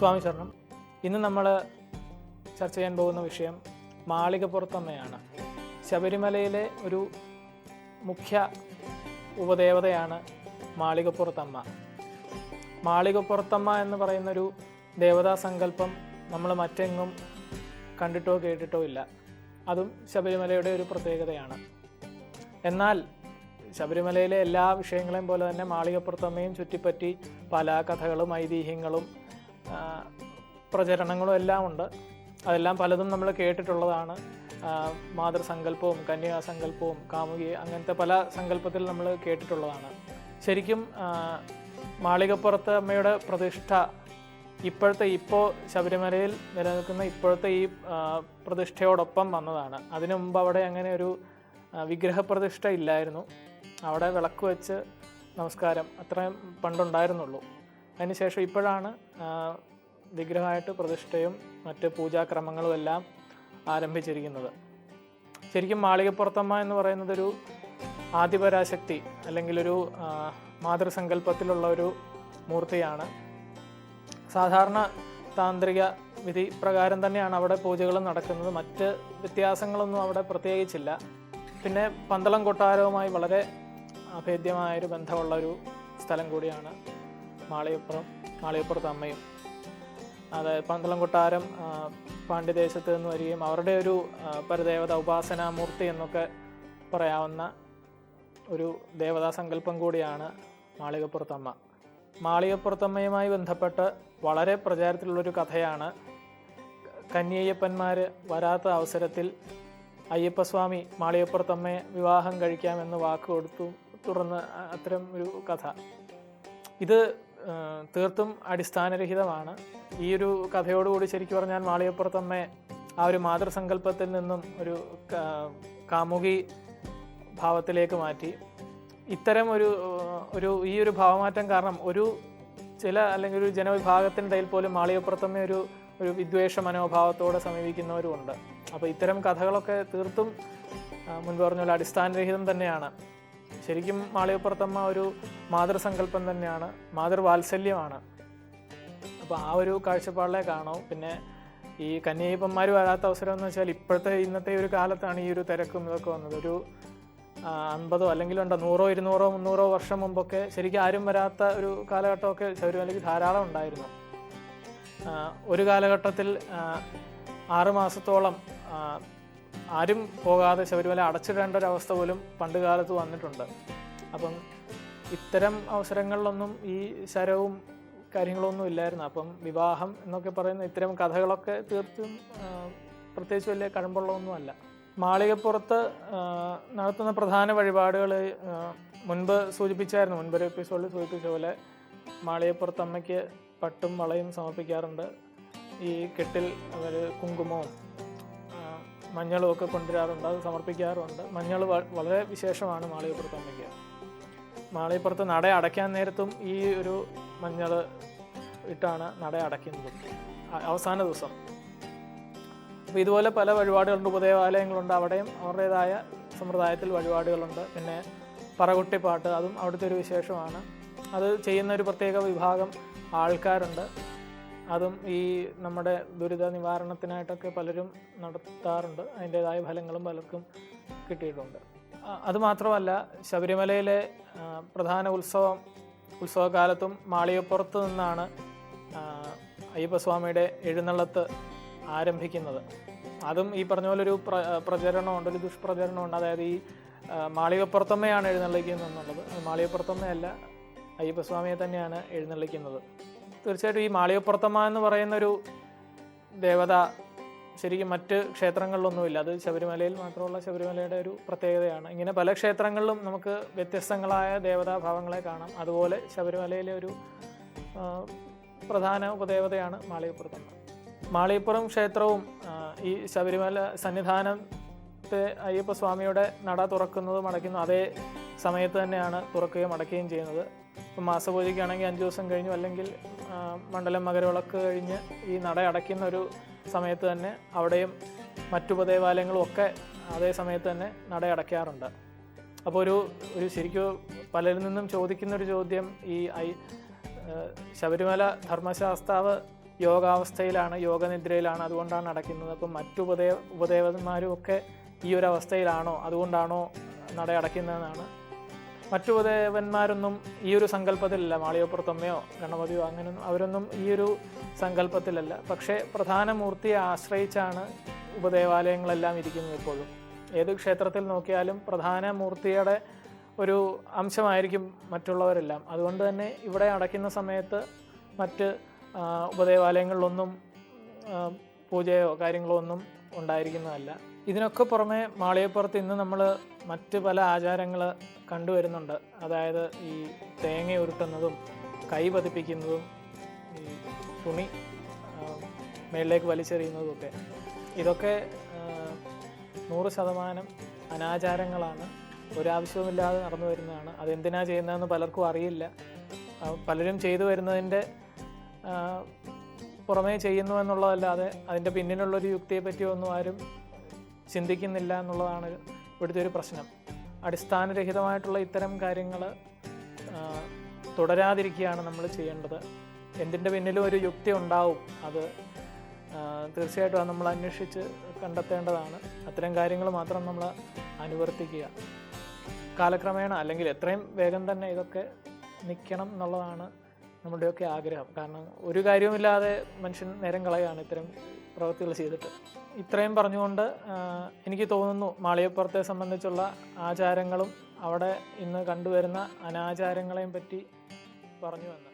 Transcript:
ശരണം. ഇന്ന് നമ്മൾ ചർച്ച ചെയ്യാൻ പോകുന്ന വിഷയം മാളികപ്പുറത്തമ്മയാണ് ശബരിമലയിലെ ഒരു മുഖ്യ ഉപദേവതയാണ് മാളികപ്പുറത്തമ്മ മാളികപ്പുറത്തമ്മ എന്ന് പറയുന്നൊരു ദേവതാ സങ്കല്പം നമ്മൾ മറ്റെങ്ങും കണ്ടിട്ടോ കേട്ടിട്ടോ ഇല്ല. അതും ശബരിമലയുടെ ഒരു പ്രത്യേകതയാണ്. എന്നാൽ ശബരിമലയിലെ എല്ലാ വിഷയങ്ങളെയും പോലെ തന്നെ മാളികപ്പുറത്തമ്മയും ചുറ്റിപ്പറ്റി പല കഥകളും ഐതിഹ്യങ്ങളും പ്രചരണങ്ങളും എല്ലാം ഉണ്ട്. അതെല്ലാം പലതും നമ്മൾ കേട്ടിട്ടുള്ളതാണ്. മാതൃസങ്കല്പവും കന്യാസങ്കല്പവും കാമുകി അങ്ങനത്തെ പല സങ്കല്പത്തിൽ നമ്മൾ കേട്ടിട്ടുള്ളതാണ്. ശരിക്കും മാളികപ്പുറത്ത് അമ്മയുടെ പ്രതിഷ്ഠ ഇപ്പോഴത്തെ ഇപ്പോൾ ശബരിമലയിൽ നിലനിൽക്കുന്ന ഇപ്പോഴത്തെ ഈ പ്രതിഷ്ഠയോടൊപ്പം വന്നതാണ്. അതിനു മുമ്പ് അവിടെ അങ്ങനെ ഒരു വിഗ്രഹപ്രതിഷ്ഠ ഇല്ലായിരുന്നു. അവിടെ വിളക്ക് വെച്ച് നമസ്കാരം അത്രയും പണ്ടുണ്ടായിരുന്നുള്ളൂ. അതിനുശേഷം ഇപ്പോഴാണ് വിഗ്രഹമായിട്ട് പ്രതിഷ്ഠയും മറ്റ് പൂജാക്രമങ്ങളും എല്ലാം ആരംഭിച്ചിരിക്കുന്നത്. ശരിക്കും മാളികപ്പുറത്തമ്മ എന്ന് പറയുന്നത് ഒരു ആദിപരാശക്തി അല്ലെങ്കിൽ ഒരു മാതൃസങ്കല്പത്തിലുള്ള ഒരു മൂർത്തിയാണ്. സാധാരണ താന്ത്രിക വിധി പ്രകാരം തന്നെയാണ് അവിടെ പൂജകൾ നടക്കുന്നത്. മറ്റ് വ്യത്യാസങ്ങളൊന്നും അവിടെ പ്രത്യേകിച്ചില്ല. പിന്നെ പന്തളം കൊട്ടാരവുമായി വളരെ അഭേദ്യമായൊരു ബന്ധമുള്ള ഒരു സ്ഥലം കൂടിയാണ് മാളികപ്പുറം മാളികപ്പുറത്ത് അമ്മയും. അതായത് പന്തളം കൊട്ടാരം പാണ്ഡ്യദേശത്ത് നിന്ന് വരികയും അവരുടെ ഒരു പരദേവത ഉപാസനാമൂർത്തി എന്നൊക്കെ പറയാവുന്ന ഒരു ദേവതാ സങ്കല്പം കൂടിയാണ് മാളികപ്പുറത്തമ്മ. മാളികപ്പുറത്തമ്മയുമായി ബന്ധപ്പെട്ട് വളരെ പ്രചാരത്തിലുള്ളൊരു കഥയാണ് കന്യയ്യപ്പന്മാർ വരാത്ത അവസരത്തിൽ അയ്യപ്പസ്വാമി മാളികപ്പുറത്തമ്മയെ വിവാഹം കഴിക്കാമെന്ന് വാക്ക് കൊടുത്തു തുടർന്ന് അത്തരം ഒരു കഥ. ഇത് തീർത്തും അടിസ്ഥാനരഹിതമാണ്. ഈ ഒരു കഥയോടുകൂടി ശരിക്കും പറഞ്ഞാൽ മാളികപ്പുറത്തമ്മ ആ ഒരു മാതൃസങ്കല്പത്തിൽ നിന്നും ഒരു കാമുകി ഭാവത്തിലേക്ക് മാറ്റി. ഇത്തരം ഒരു ഒരു ഈ ഒരു ഭാവമാറ്റം കാരണം ഒരു ചില അല്ലെങ്കിൽ ഒരു ജനവിഭാഗത്തിന്റെ ഇടയിൽ പോലും മാളികപ്പുറത്തമ്മ ഒരു ഒരു വിദ്വേഷ മനോഭാവത്തോടെ സമീപിക്കുന്നവരുമുണ്ട്. അപ്പോൾ ഇത്തരം കഥകളൊക്കെ തീർത്തും മുൻപ് പറഞ്ഞ പോലെ അടിസ്ഥാനരഹിതം തന്നെയാണ്. ശരിക്കും മാളികപ്പുറത്തമ്മ ഒരു മാതൃസങ്കല്പം തന്നെയാണ് മാതൃവാത്സല്യമാണ്. അപ്പോൾ ആ ഒരു കാഴ്ചപ്പാടിലെ കാണും. പിന്നെ ഈ കന്യയ്യപ്പന്മാർ വരാത്ത അവസരം എന്ന് വെച്ചാൽ ഇപ്പോഴത്തെ ഇന്നത്തെ ഒരു കാലത്താണ് ഈ ഒരു തിരക്കും ഇതൊക്കെ വന്നത്. ഒരു അൻപതോ അല്ലെങ്കിൽ ഉണ്ടോ നൂറോ ഇരുന്നൂറോ മുന്നൂറോ വർഷം മുമ്പൊക്കെ ശരിക്കും ആരും വരാത്ത ഒരു കാലഘട്ടമൊക്കെ ശബരിമലയ്ക്ക് ധാരാളം ഉണ്ടായിരുന്നു. ഒരു കാലഘട്ടത്തിൽ ആറ് മാസത്തോളം ആരും പോകാതെ ശബരിമല അടച്ചിടേണ്ട ഒരു അവസ്ഥ പോലും പണ്ട് കാലത്ത് വന്നിട്ടുണ്ട്. അപ്പം ഇത്തരം അവസരങ്ങളിലൊന്നും ഈ ശരവും കാര്യങ്ങളൊന്നും ഇല്ലായിരുന്നു. അപ്പം വിവാഹം എന്നൊക്കെ പറയുന്ന ഇത്തരം കഥകളൊക്കെ തീർത്തും പ്രത്യേകിച്ച് വലിയ കഴമ്പുള്ളതൊന്നുമല്ല. മാളികപ്പുറത്ത് നടത്തുന്ന പ്രധാന വഴിപാടുകൾ മുൻപ് സൂചിപ്പിച്ചായിരുന്നു. മുൻപൊരു എപ്പിസോഡിൽ സൂചിപ്പിച്ച പോലെ മാളികപ്പുറത്തമ്മയ്ക്ക് പട്ടും വളയും സമർപ്പിക്കാറുണ്ട്. ഈ കെട്ടിൽ അവർ കുങ്കുമവും മഞ്ഞളും ഒക്കെ കൊണ്ടുവരാറുണ്ട് അത് സമർപ്പിക്കാറുണ്ട് മഞ്ഞൾ വളരെ വിശേഷമാണ് മാളികപ്പുറത്തമ്മയ്ക്ക് മാളികപ്പുറത്ത് നട അടയ്ക്കാൻ നേരത്തും ഈ ഒരു മഞ്ഞൾ ഇട്ടാണ് നട അടയ്ക്കുന്നത്. അവസാന ദിവസം. അപ്പോൾ ഇതുപോലെ പല വഴിപാടുകളുണ്ട്. ഉപദേവാലയങ്ങളുണ്ട്. അവിടെയും അവരുടേതായ സമ്പ്രദായത്തിൽ വഴിപാടുകളുണ്ട്. പിന്നെ പറകുട്ടിപ്പാട്ട് അതും അവിടുത്തെ ഒരു വിശേഷമാണ്. അത് ചെയ്യുന്ന ഒരു പ്രത്യേക വിഭാഗം ആൾക്കാരുണ്ട്. അതും ഈ നമ്മുടെ ദുരിത നിവാരണത്തിനായിട്ടൊക്കെ പലരും നടത്താറുണ്ട്. അതിന്റെതായ ഫലങ്ങളും പലർക്കും കിട്ടിയിട്ടുണ്ട്. അതുമാത്രമല്ല ശബരിമലയിലെ പ്രധാന ഉത്സവം ഉത്സവകാലത്തും മാളികപ്പുറത്ത് നിന്നാണ് അയ്യപ്പസ്വാമിയുടെ എഴുന്നള്ളത്ത് ആരംഭിക്കുന്നത്. അതും ഈ പറഞ്ഞ ഒരു പ്ര പ്രചരണമുണ്ട് ഒരു ദുഷ്പ്രചരണമുണ്ട്. അതായത് ഈ മാളികപ്പുറത്തമ്മയാണ് എഴുന്നള്ളിക്കുന്നത് എന്നുള്ളത് മാളികപ്പുറത്തമ്മയല്ല അയ്യപ്പസ്വാമിയെ തന്നെയാണ് എഴുന്നള്ളിക്കുന്നത്. തീർച്ചയായിട്ടും ഈ മാളികപ്പുറത്തമ്മ എന്ന് പറയുന്ന ഒരു ദേവത ശരിക്കും മറ്റ് ക്ഷേത്രങ്ങളിലൊന്നുമില്ല. അത് ശബരിമലയിൽ മാത്രമുള്ള ശബരിമലയുടെ ഒരു പ്രത്യേകതയാണ്. ഇങ്ങനെ പല ക്ഷേത്രങ്ങളിലും നമുക്ക് വ്യത്യസ്തങ്ങളായ ദേവതാഭാവങ്ങളെ കാണാം. അതുപോലെ ശബരിമലയിലെ ഒരു പ്രധാന ഉപദേവതയാണ് മാളികപ്പുറത്തമ്മ. മാളികപ്പുറം ക്ഷേത്രവും ഈ ശബരിമല സന്നിധാനത്തെ അയ്യപ്പസ്വാമിയുടെ നട തുറക്കുന്നതും അടയ്ക്കുന്നു. അതേ സമയത്ത് തന്നെയാണ് തുറക്കുകയും അടയ്ക്കുകയും ചെയ്യുന്നത്. ഇപ്പം മാസപൂജയ്ക്കാണെങ്കിൽ അഞ്ച് ദിവസം കഴിഞ്ഞു. അല്ലെങ്കിൽ മണ്ഡലം മകരവിളക്ക് കഴിഞ്ഞ് ഈ നട അടയ്ക്കുന്ന ഒരു സമയത്ത് തന്നെ അവിടെയും മറ്റു പദേവാലയങ്ങളും ഒക്കെ അതേ സമയത്ത് തന്നെ നട അടയ്ക്കാറുണ്ട്. അപ്പോൾ ഒരു ഒരു ശരിക്കും പലരിൽ നിന്നും ചോദിക്കുന്ന ഒരു ചോദ്യം ഈ ഐ ശബരിമല ധർമ്മശാസ്താവ് യോഗാവസ്ഥയിലാണ് യോഗനിദ്രയിലാണ് അതുകൊണ്ടാണ് അടയ്ക്കുന്നത് അപ്പം മറ്റു ഉപദേവ ഉപദേവന്മാരും ഒക്കെ ഈ ഒരു അവസ്ഥയിലാണോ അതുകൊണ്ടാണോ നട അടയ്ക്കുന്നതെന്നാണ് മറ്റു ദേവന്മാരൊന്നും ഈ ഒരു സങ്കല്പത്തിലല്ല. മാളികപ്പുറത്തമ്മയോ ഗണപതിയോ അങ്ങനെയൊന്നും അവരൊന്നും ഈ ഒരു സങ്കല്പത്തിലല്ല. പക്ഷേ പ്രധാന മൂർത്തിയെ ആശ്രയിച്ചാണ് ഉപദേവാലയങ്ങളെല്ലാം ഇരിക്കുന്നത് ഇപ്പോഴും. ഏത് ക്ഷേത്രത്തിൽ നോക്കിയാലും പ്രധാന മൂർത്തിയുടെ ഒരു അംശമായിരിക്കും മറ്റുള്ളവരെല്ലാം. അതുകൊണ്ട് തന്നെ ഇവിടെ അടയ്ക്കുന്ന സമയത്ത് മറ്റ് ഉപദേവാലയങ്ങളിലൊന്നും പൂജയോ കാര്യങ്ങളോ ഒന്നും ഉണ്ടായിരിക്കുന്നതല്ല. ഇതിനൊക്കെ പുറമെ മാളികപ്പുറത്ത് ഇന്ന് നമ്മൾ മറ്റ് പല ആചാരങ്ങൾ കണ്ടുവരുന്നുണ്ട്. അതായത് ഈ തേങ്ങ ഉരുട്ടുന്നതും കൈ പതിപ്പിക്കുന്നതും ഈ തുണി മേളിലേക്ക് വലിച്ചെറിയുന്നതും ഒക്കെ. ഇതൊക്കെ നൂറ് ശതമാനം അനാചാരങ്ങളാണ്. ഒരാവശ്യവുമില്ലാതെ നടന്നു വരുന്നതാണ്. അതെന്തിനാ ചെയ്യുന്നതെന്ന് പലർക്കും അറിയില്ല. പലരും ചെയ്തു വരുന്നതിന്റെ പുറമേ ചെയ്യുന്നു എന്നുള്ളതല്ലാതെ അതിന്റെ പിന്നിലുള്ളൊരു യുക്തിയെ പറ്റിയൊന്നും ആരും ചിന്തിക്കുന്നില്ല എന്നുള്ളതാണ് ഇവിടുത്തെ ഒരു പ്രശ്നം. അടിസ്ഥാനരഹിതമായിട്ടുള്ള ഇത്തരം കാര്യങ്ങൾ തുടരാതിരിക്കുകയാണ് നമ്മൾ ചെയ്യേണ്ടത്. എന്തിന്റെ പിന്നിലും ഒരു യുക്തി ഉണ്ടാവും. അത് തീർച്ചയായിട്ടും അത് നമ്മൾ അന്വേഷിച്ച് കണ്ടെത്തേണ്ടതാണ്. അത്തരം കാര്യങ്ങൾ മാത്രം നമ്മൾ അനുവർത്തിക്കുക. കാലക്രമേണ അല്ലെങ്കിൽ എത്രയും വേഗം തന്നെ ഇതൊക്കെ നിൽക്കണം എന്നുള്ളതാണ് നമ്മുടെയൊക്കെ ആഗ്രഹം. കാരണം ഒരു കാര്യവുമില്ലാതെ മനുഷ്യൻ നേരം കളയാണ് ഇത്തരം പ്രവൃത്തികൾ ചെയ്തിട്ട്. ഇത്രയും പറഞ്ഞുകൊണ്ട് എനിക്ക് തോന്നുന്നു മാളികപ്പുറത്തെ സംബന്ധിച്ചുള്ള ആചാരങ്ങളും അവിടെ ഇന്ന് കണ്ടുവരുന്ന അനാചാരങ്ങളെയും പറ്റി പറഞ്ഞു എന്ന്.